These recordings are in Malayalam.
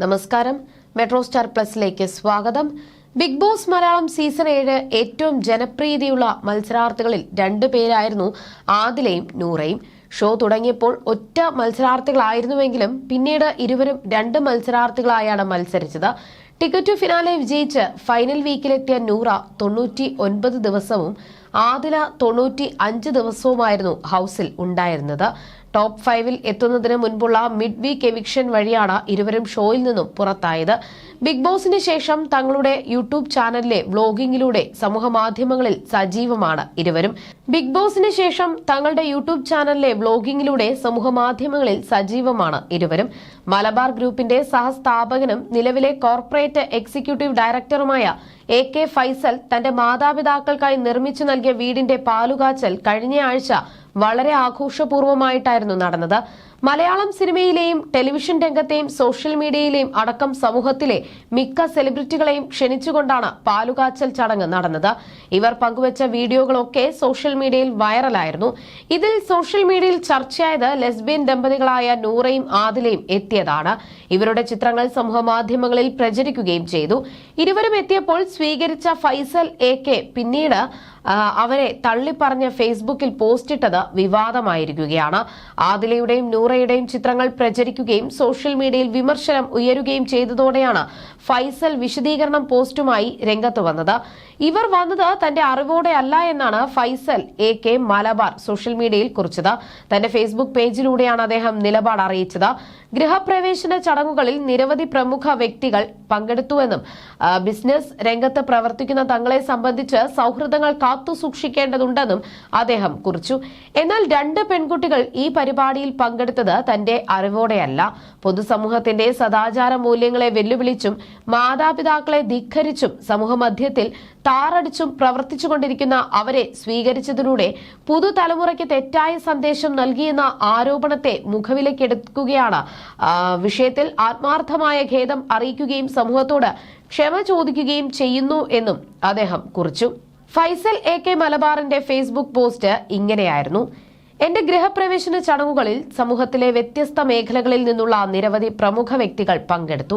നമസ്കാരം. മെട്രോ സ്റ്റാർ പ്ലസിലേക്ക് സ്വാഗതം. ബിഗ് ബോസ് മലയാളം സീസൺ ഏഴ് ഏറ്റവും ജനപ്രീതിയുള്ള മത്സരാർത്ഥികളിൽ രണ്ടു പേരായിരുന്നു ആദിലയും നൂറയും. ഷോ തുടങ്ങിയപ്പോൾ ഒറ്റ മത്സരാർത്ഥികളായിരുന്നുവെങ്കിലും പിന്നീട് ഇരുവരും രണ്ട് മത്സരാർത്ഥികളായാണ് മത്സരിച്ചത്. ടിക്കറ്റ് ടു ഫിനാലെ വിജയിച്ച് ഫൈനൽ വീക്കിലെത്തിയ നൂറ തൊണ്ണൂറ്റി ഒൻപത് ദിവസവും ആദില തൊണ്ണൂറ്റി അഞ്ച് ദിവസവുമായിരുന്നു ഹൌസിൽ ഉണ്ടായിരുന്നത്. ടോപ്പ് ഫൈവിൽ എത്തുന്നതിന് മുൻപുള്ള മിഡ് വീക്ക് എവിക്ഷൻ വഴിയാണ് ഇരുവരും ഷോയിൽ നിന്നും പുറത്തായത്. ബിഗ് ബോസിന് ശേഷം തങ്ങളുടെ യൂട്യൂബ് ചാനലിലെ വ്ലോഗിംഗിലൂടെ സമൂഹമാധ്യമങ്ങളിൽ സജീവമാണ് ഇരുവരും. ബിഗ് ബോസിന് ശേഷം തങ്ങളുടെ യൂട്യൂബ് ചാനലിലെ വ്ലോഗിംഗിലൂടെ സമൂഹമാധ്യമങ്ങളിൽ സജീവമാണ് ഇരുവരും. മലബാർ ഗ്രൂപ്പിന്റെ സഹസ്ഥാപകനും നിലവിലെ കോർപ്പറേറ്റ് എക്സിക്യൂട്ടീവ് ഡയറക്ടറുമായ എ കെ ഫൈസൽ തന്റെ മാതാപിതാക്കൾക്കായി നിർമ്മിച്ചു നൽകിയ വീടിന്റെ പാലുകാച്ചൽ കഴിഞ്ഞ ആഴ്ച വളരെ ആഘോഷപൂർവമായിട്ടായിരുന്നു നടന്നത്. മലയാളം സിനിമയിലെയും ടെലിവിഷൻ രംഗത്തെയും സോഷ്യൽ മീഡിയയിലെയും അടക്കം സമൂഹത്തിലെ മിക്ക സെലിബ്രിറ്റികളെയും ക്ഷണിച്ചുകൊണ്ടാണ് പാലുകാച്ചൽ ചടങ്ങ് നടന്നത്. ഇവർ പങ്കുവച്ച വീഡിയോകളൊക്കെ സോഷ്യൽ മീഡിയയിൽ വൈറലായിരുന്നു. ഇതിൽ സോഷ്യൽ മീഡിയയിൽ ചർച്ചയായത് ലെസ്ബിയൻ ദമ്പതികളായ നൂറയും ആദിലയും എത്തിയതാണ്. ഇവരുടെ ചിത്രങ്ങൾ സമൂഹ മാധ്യമങ്ങളിൽ പ്രചരിക്കുകയും ചെയ്തു. ഇരുവരും എത്തിയപ്പോൾ സ്വീകരിച്ച ഫൈസൽ എ കെ പിന്നീട് അവരെ തള്ളിപ്പറഞ്ഞ് ഫേസ്ബുക്കിൽ പോസ്റ്റിട്ടത് വിവാദമായിരിക്കുകയാണ്. ആദിലയുടെയും നൂറയുടെയും ചിത്രങ്ങൾ പ്രചരിക്കുകയും സോഷ്യൽ മീഡിയയിൽ വിമർശനം ഉയരുകയും ചെയ്തതോടെയാണ് ഫൈസൽ വിശദീകരണം പോസ്റ്റുമായി രംഗത്ത് വന്നത്. ഇവർ വന്നത് തന്റെ അറിവോടെ അല്ല എന്നാണ് Faisal A K Malabar social മീഡിയയിൽ കുറിച്ചത്. തന്റെ ഫേസ്ബുക്ക് പേജിലൂടെയാണ് അദ്ദേഹം നിലപാട് അറിയിച്ചത്. ഗൃഹപ്രവേശന ചടങ്ങുകളിൽ നിരവധി പ്രമുഖ വ്യക്തികൾ പങ്കെടുത്തുവെന്നും ബിസിനസ് രംഗത്ത് പ്രവർത്തിക്കുന്ന തങ്ങളെ സംബന്ധിച്ച് സൗഹൃദങ്ങൾ കാത്തു സൂക്ഷിക്കേണ്ടതുണ്ടെന്നും അദ്ദേഹം കുറിച്ചു. എന്നാൽ രണ്ട് പെൺകുട്ടികൾ ഈ പരിപാടിയിൽ പങ്കെടുത്തത് തന്റെ അറിവോടെയല്ല. പൊതുസമൂഹത്തിന്റെ സദാചാര മൂല്യങ്ങളെ വെല്ലുവിളിച്ചും മാതാപിതാക്കളെ ധിഖരിച്ചും സമൂഹമധ്യത്തിൽ താറടിച്ചും പ്രവർത്തിച്ചുകൊണ്ടിരിക്കുന്ന അവരെ സ്വീകരിച്ചതിലൂടെ പുതുതലമുറയ്ക്ക് തെറ്റായ സന്ദേശം നൽകിയെന്ന ആരോപണത്തെ മുഖവിലക്കെടുക്കുകയാണ്. വിഷയത്തിൽ ആത്മാർത്ഥമായ ഖേദം അറിയിക്കുകയും സമൂഹത്തോട് ക്ഷമ ചോദിക്കുകയും ചെയ്യുന്നു എന്നും അദ്ദേഹം കുറിച്ചു. ഫൈസൽ എ കെ മലബാറിന്റെ ഫേസ്ബുക്ക് പോസ്റ്റ് ഇങ്ങനെയായിരുന്നു. എന്റെ ഗൃഹപ്രവേശന ചടങ്ങുകളിൽ സമൂഹത്തിലെ വ്യത്യസ്ത മേഖലകളിൽ നിന്നുള്ള നിരവധി പ്രമുഖ വ്യക്തികൾ പങ്കെടുത്തു.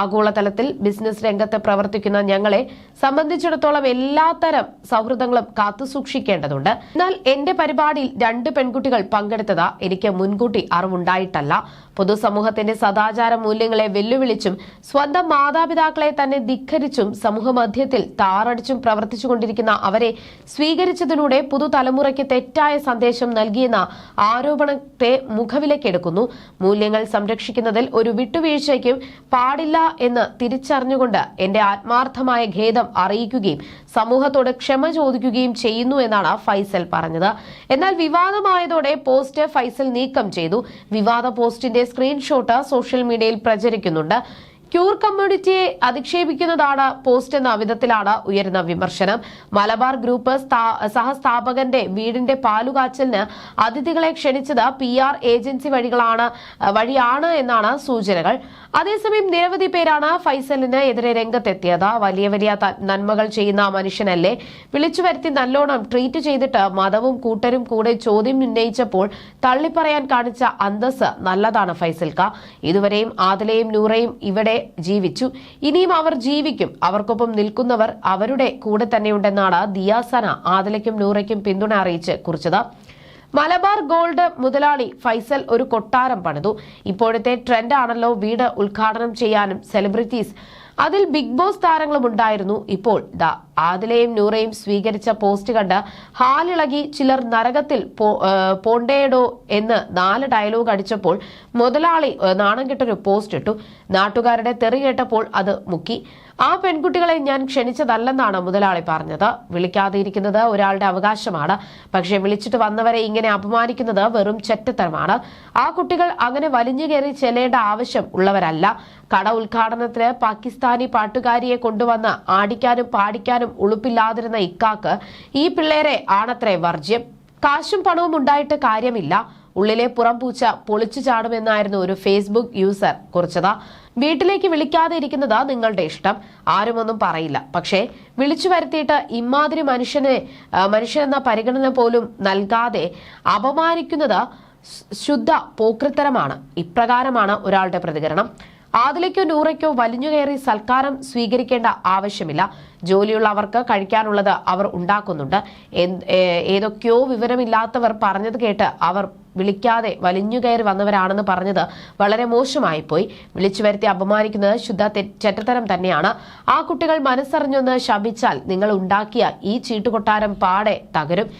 ആഗോളതലത്തിൽ ബിസിനസ് രംഗത്ത് പ്രവർത്തിക്കുന്ന ഞങ്ങളെ സംബന്ധിച്ചിടത്തോളം എല്ലാത്തരം സൗഹൃദങ്ങളും കാത്തുസൂക്ഷിക്കേണ്ടതുണ്ട് എന്നാൽ എന്റെ പരിപാടിയിൽ രണ്ട് പെൺകുട്ടികൾ പങ്കെടുത്തത് എനിക്ക് മുൻകൂട്ടി അറിവുണ്ടായിട്ടല്ല. പൊതുസമൂഹത്തിന്റെ സദാചാര മൂല്യങ്ങളെ വെല്ലുവിളിച്ചും സ്വന്തം മാതാപിതാക്കളെ തന്നെ ധിഖരിച്ചും സമൂഹമധ്യത്തിൽ താറടിച്ചും പ്രവർത്തിച്ചുകൊണ്ടിരിക്കുന്ന അവരെ സ്വീകരിച്ചതിലൂടെ പുതുതലമുറയ്ക്ക് തെറ്റായ സന്ദേശം നൽകിയെന്ന ആരോപണത്തെ മുഖവിലക്കെടുക്കുന്നു. മൂല്യങ്ങൾ സംരക്ഷിക്കുന്നതിൽ ഒരു വിട്ടുവീഴ്ചയ്ക്കും പാടില്ല എന്ന് തിരിച്ചറിഞ്ഞുകൊണ്ട് എന്റെ ആത്മാർത്ഥമായ ഖേദം അറിയിക്കുകയും സമൂഹത്തോട് ക്ഷമ ചോദിക്കുകയും ചെയ്യുന്നു എന്നാണ് ഫൈസൽ പറഞ്ഞത്. എന്നാൽ വിവാദമായതോടെ പോസ്റ്റ് ഫൈസൽ നീക്കം ചെയ്തു. വിവാദ പോസ്റ്റിന്റെ സ്ക്രീൻഷോട്ട് സോഷ്യൽ മീഡിയയിൽ പ്രചരിക്കുന്നുണ്ട്. ക്യൂർ കമ്മ്യൂണിറ്റിയെ അധിക്ഷേപിക്കുന്നതാണ് പോസ്റ്റ് എന്ന വിധത്തിലാണ് ഉയരുന്ന വിമർശനം. മലബാർ ഗ്രൂപ്പ് സഹസ്ഥാപകന്റെ വീടിന്റെ പാലുകാച്ചലിന് അതിഥികളെ ക്ഷണിച്ചത് പി ആർ ഏജൻസി വഴികളാണ് വഴിയാണ് എന്നാണ് സൂചനകൾ. അതേസമയം നിരവധി പേരാണ് ഫൈസലിന് എതിരെ രംഗത്തെത്തിയത്. വലിയ വലിയ നന്മകൾ ചെയ്യുന്ന മനുഷ്യനല്ലേ? വിളിച്ചു വരുത്തി നല്ലോണം ട്രീറ്റ് ചെയ്തിട്ട് മതവും കൂട്ടരും കൂടെ ചോദ്യം ഉന്നയിച്ചപ്പോൾ തള്ളിപ്പറയാൻ കാണിച്ച അന്തസ് നല്ലതാണ് ഫൈസൽക്ക. ഇതുവരെയും ആദിലയും നൂറയും ഇവിടെ ജീവിച്ചു. ഇനിയും അവർ ജീവിക്കും. അവർക്കൊപ്പം നിൽക്കുന്നവർ അവരുടെ കൂടെ തന്നെയുണ്ടെന്നാണ് ദിയാസന ആദിലയ്ക്കും നൂറയ്ക്കും പിന്തുണ അറിയിച്ച് കുറിച്ചത്. മലബാർ ഗോൾഡ് മുതലാളി ഫൈസൽ ഒരു കൊട്ടാരം പണിതു. ഇപ്പോഴത്തെ ട്രെൻഡ് ആണല്ലോ വീട് ഉദ്ഘാടനം ചെയ്യാനും സെലിബ്രിറ്റീസ് അതിൽ ബിഗ് ബോസ് താരങ്ങളും ഉണ്ടായിരുന്നു. ഇപ്പോൾ ദാ ആദിലയും നൂറയും സ്വീകരിച്ച പോസ്റ്റ് കണ്ട് ഹാലിളകി ചിലർ നരകത്തിൽ പോണ്ടേടോ എന്ന് നാല് ഡയലോഗ് അടിച്ചപ്പോൾ മുതലാളി നാണം കെട്ടൊരു പോസ്റ്റ് ഇട്ടു. നാട്ടുകാരുടെ തെറി കേട്ടപ്പോൾ അത് മുക്കി. ആ പെൺകുട്ടികളെ ഞാൻ ക്ഷണിച്ചതല്ലെന്നാണ് മുതലാളി പറഞ്ഞത്. വിളിക്കാതെ ഇരിക്കുന്നത് ഒരാളുടെ അവകാശമാണ്. പക്ഷെ വിളിച്ചിട്ട് വന്നവരെ ഇങ്ങനെ അപമാനിക്കുന്നത് വെറും ചെറ്റത്തരമാണ്. ആ കുട്ടികൾ അങ്ങനെ വലിഞ്ഞു കയറി ചെല്ലേണ്ട ആവശ്യം ഉള്ളവരല്ല. കട ഉദ്ഘാടനത്തിന് പാകിസ്ഥാനി പാട്ടുകാരിയെ കൊണ്ടുവന്ന് ആടിക്കാനും പാടിക്കാനും ഉളുപ്പില്ലാതിരുന്ന ഇക്കാക്ക് ഈ പിള്ളേരെ ആണത്രേ വർജ്യം. കാശും പണവും ഉണ്ടായിട്ട് കാര്യമില്ല. ഉള്ളിലെ പുറം പൂച്ച പൊളിച്ചു ചാടുമെന്നായിരുന്നു ഒരു ഫേസ്ബുക്ക് യൂസർ കുറിച്ചത്. വീട്ടിലേക്ക് വിളിക്കാതെ ഇരിക്കുന്നത് നിങ്ങളുടെ ഇഷ്ടം. ആരുമൊന്നും പറയില്ല. പക്ഷേ വിളിച്ചു വരുത്തിയിട്ട് ഇമാതിരി മനുഷ്യനെ മനുഷ്യനെന്ന പരിഗണന പോലും നൽകാതെ അപമാനിക്കുന്നത് ശുദ്ധ പോക്രിത്തരമാണ്. ഇപ്രകാരമാണ് ഒരാളുടെ പ്രതികരണം. ആദിലയ്ക്കോ നൂറയ്ക്കോ വലിഞ്ഞുകയറി സൽക്കാരം സ്വീകരിക്കേണ്ട ആവശ്യമില്ല. ജോലിയുള്ളവർക്ക് കഴിക്കാനുള്ളത് അവർ ഉണ്ടാക്കുന്നുണ്ട്. ഏതൊക്കെയോ വിവരമില്ലാത്തവർ പറഞ്ഞത് കേട്ട് അവർ വിളിക്കാതെ വലിഞ്ഞുകയറി വന്നവരാണെന്ന് പറഞ്ഞത് വളരെ മോശമായി പോയി വിളിച്ചു വരുത്തി അപമാനിക്കുന്നത് ശുദ്ധ ചെറ്റത്തരം തന്നെയാണ്. ആ കുട്ടികൾ മനസ്സറിഞ്ഞൊന്ന് ശപിച്ചാൽ നിങ്ങൾ ഉണ്ടാക്കിയ ഈ ചീട്ടുകൊട്ടാരം പാടെ തകരും.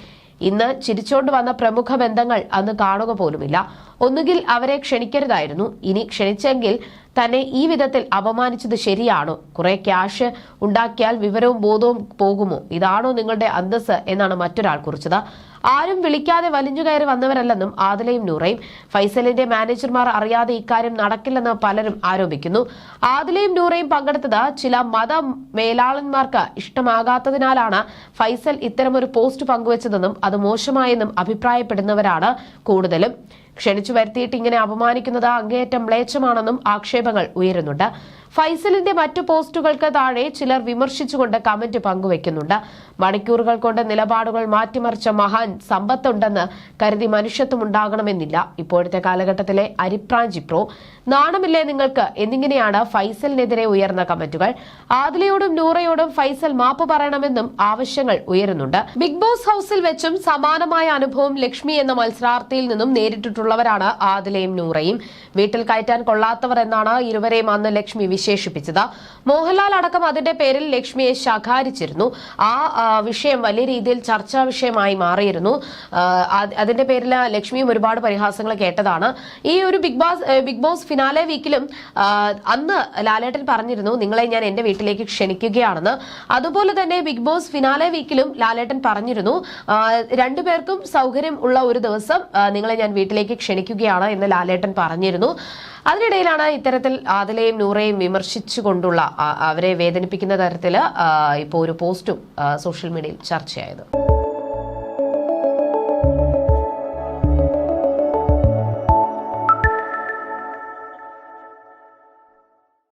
ഇന്ന് ചിരിച്ചോണ്ട് വന്ന പ്രമുഖ ബന്ധങ്ങൾ അന്ന് കാണുക പോലുമില്ല. ഒന്നുകിൽ അവരെ ക്ഷണിക്കരുതായിരുന്നു. ഇനി ക്ഷണിച്ചെങ്കിൽ തന്നെ ഈ വിധത്തിൽ അപമാനിച്ചത് ശരിയാണോ. കുറെ ക്യാഷ് ഉണ്ടാക്കിയാൽ വിവരവും ബോധവും പോകുമോ? ഇതാണോ നിങ്ങളുടെ അന്തസ് എന്നാണ് മറ്റൊരാൾ കുറിച്ചത്. ആരും വിളിക്കാതെ വലിഞ്ഞു കയറി വന്നവരല്ലെന്നും ആദിലയും നൂറയും. ഫൈസലിന്റെ മാനേജർമാർ അറിയാതെ ഇക്കാര്യം നടക്കില്ലെന്ന് പലരും ആരോപിക്കുന്നു. ആദിലയും നൂറയും പങ്കെടുത്തത് ചില മത മേലാളന്മാർക്ക് ഇഷ്ടമാകാത്തതിനാലാണ് ഫൈസൽ ഇത്തരമൊരു പോസ്റ്റ് പങ്കുവച്ചതെന്നും അത് മോശമായെന്നും അഭിപ്രായപ്പെടുന്നവരാണ് കൂടുതലും. ക്ഷണിച്ചു വരുത്തിയിട്ട് ഇങ്ങനെ അപമാനിക്കുന്നത് അങ്ങേയറ്റം മ്ലേച്ഛമാണെന്നും ആക്ഷേപങ്ങൾ ഉയരുന്നുണ്ട്. ഫൈസലിന്റെ മറ്റു പോസ്റ്റുകൾക്ക് താഴെ ചിലർ വിമർശിച്ചുകൊണ്ട് കമന്റ് പങ്കുവെക്കുന്നുണ്ട്. മണിക്കൂറുകൾ കൊണ്ട് നിലപാടുകൾ മാറ്റിമറിച്ച മഹാൻ സമ്പത്തുണ്ടെന്ന് കരുതി മനുഷ്യത്വം ഉണ്ടാകണമെന്നില്ല ഇപ്പോഴത്തെ കാലഘട്ടത്തിലെ അരിപ്രാഞ്ചി പ്രോ നാണമില്ലേ നിങ്ങൾക്ക്? എന്നിങ്ങനെയാണ് ഫൈസലിനെതിരെ ഉയർന്ന കമന്റുകൾ. ആദിലയോടും നൂറയോടും ഫൈസൽ മാപ്പ് പറയണമെന്നും ആവശ്യങ്ങൾ ഉയരുന്നുണ്ട്. ബിഗ് ബോസ് ഹൌസിൽ വെച്ചും സമാനമായ അനുഭവം ലക്ഷ്മി എന്ന മത്സരാർത്ഥിയിൽ നിന്നും നേരിട്ടിട്ടുള്ളവരാണ് ആദിലയും നൂറയും. വീട്ടിൽ കയറ്റാൻ കൊള്ളാത്തവർ എന്നാണ് ഇരുവരെയും അന്ന് ലക്ഷ്മി വിശേഷിപ്പിച്ചത്. മോഹൻലാൽ അടക്കം അതിന്റെ പേരിൽ ലക്ഷ്മിയെ ശകാരിച്ചിരുന്നു. ആ വിഷയം വലിയ രീതിയിൽ ചർച്ചാ വിഷയമായി മാറിയിരുന്നു. അതിന്റെ പേരിൽ ലക്ഷ്മിയും ഒരുപാട് പരിഹാസങ്ങൾ കേട്ടതാണ്. ഈ ഒരു Big Boss Big Boss finale വീക്കിലും അന്ന് ലാലേട്ടൻ പറഞ്ഞിരുന്നു നിങ്ങളെ ഞാൻ എന്റെ വീട്ടിലേക്ക് ക്ഷണിക്കുകയാണെന്ന്. അതുപോലെ തന്നെ ബിഗ് ബോസ് ഫിനാലെ വീക്കിലും ലാലേട്ടൻ പറഞ്ഞിരുന്നു രണ്ടുപേർക്കും സൗകര്യം ഉള്ള ഒരു ദിവസം നിങ്ങളെ ഞാൻ വീട്ടിലേക്ക് ക്ഷണിക്കുകയാണ് എന്ന് ലാലേട്ടൻ പറഞ്ഞിരുന്നു. അതിനിടയിലാണ് ഇത്തരത്തിൽ ആദിലയും നൂറയും വിമർശിച്ചുകൊണ്ടുള്ള അവരെ വേദനിപ്പിക്കുന്ന തരത്തിൽ ഇപ്പോൾ ഒരു പോസ്റ്റും സോഷ്യൽ മീഡിയയിൽ ചർച്ചയായത്.